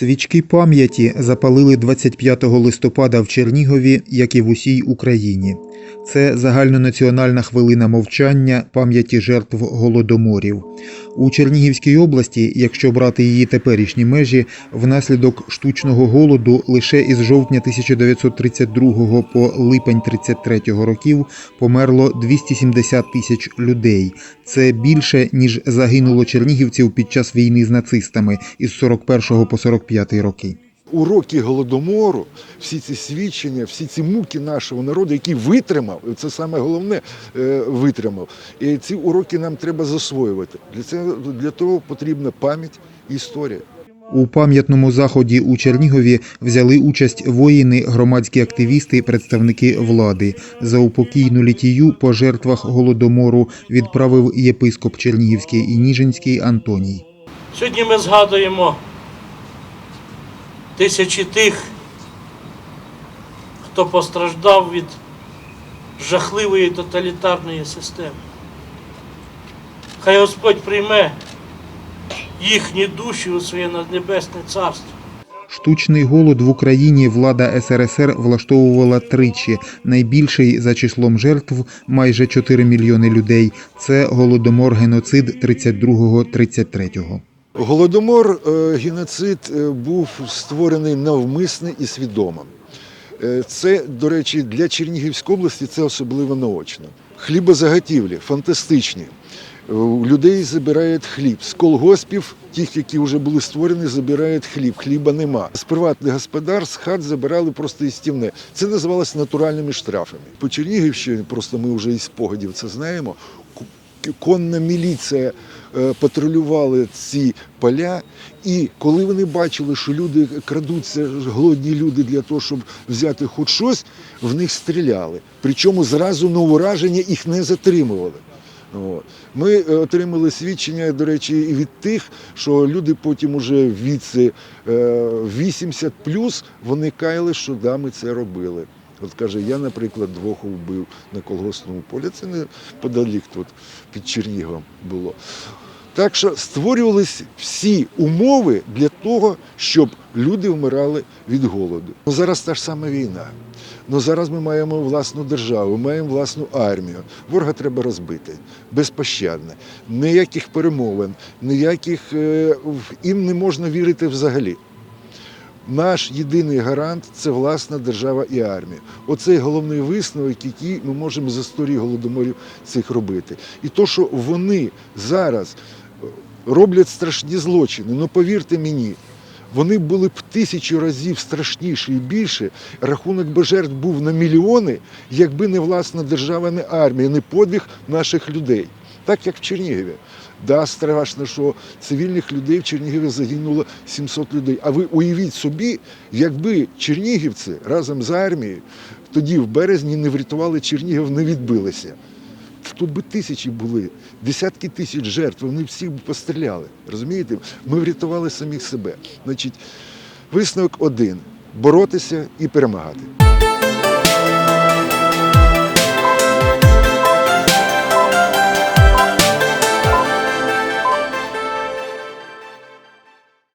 Свічки пам'яті запалили 25 листопада в Чернігові, як і в усій Україні. Це загальнонаціональна хвилина мовчання пам'яті жертв голодоморів. У Чернігівській області, якщо брати її теперішні межі, внаслідок штучного голоду лише із жовтня 1932 по липень 33 років померло 270 тисяч людей. Це більше ніж загинуло чернігівців під час війни з нацистами із 41 по 45 роки. Уроки голодомору, всі ці свідчення, всі ці муки нашого народу, який витримав, це саме головне е, витримав. І ці уроки нам треба засвоювати. Для цього для того потрібна пам'ять і історія. У пам'ятному заході у Чернігові взяли участь воїни, громадські активісти, представники влади. За упокійну літію по жертвах голодомору відправив єпископ Чернігівський і Ніжинський Антоній. Сьогодні ми згадуємо тисячі тих, хто постраждав від жахливої тоталітарної системи. Хай Господь прийме їхні душі у своє небесне царство. Штучний голод в Україні влада СРСР влаштовувала тричі. Найбільший за числом жертв майже 4 мільйони людей. Це голодомор геноцид 32-33. Голодомор, е, геноцид е, був створений навмисно і свідомо. Е, Це, до речі, для Чернігівської області це особливо наочно. Хлібозаготівлі фантастичні. Людей забирають хліб. З колгоспів, тих, які вже були створені, забирають хліб. Хліба нема. З приватних господарств хат забирали просто істівне. Це називалося натуральними штрафами. По Чернігівщині, просто ми вже із спогадів це знаємо. Конна міліція е, патрулювали ці поля, і коли вони бачили, що люди крадуться, голодні люди для того, щоб взяти хоч щось, в них стріляли. Причому зразу на ураження їх не затримували. Ми е, отримали свідчення, до речі, і від тих, що люди потім уже віці е, 80 плюс вони каяли, що да, ми це робили. От каже, я, наприклад, двох вбив на колгоспному полі. Це не подалік тут під Черніговом було. Так що створювалися всі умови для того, щоб люди вмирали від голоду. Ну, зараз та ж сама війна. Ну зараз ми маємо власну державу, маємо власну армію. Ворога треба розбити безпощадно. Ніяких перемовин, ніяких е, їм не можна вірити взагалі. Наш єдиний гарант це власна держава і армія. Оцей головний висновок, який ми можемо з історії голодоморів цих робити. І то, що вони зараз е, роблять страшні злочини, ну повірте мені, вони були б тисячу разів страшніші і більше. Рахунок би жертв був на мільйони, якби не власна держава, не армія, не подвиг наших людей. Так як в Чернігові. Да, страшно, що цивільних людей в Чернігові загинуло 700 людей. А ви уявіть собі, якби чернігівці разом з армією тоді в березні не врятували Чернігів, не відбилися. Тут би тисячі були, десятки тисяч жертв, вони всіх би постріляли. Розумієте? Ми врятували самих себе. Значить, висновок один боротися і перемагати.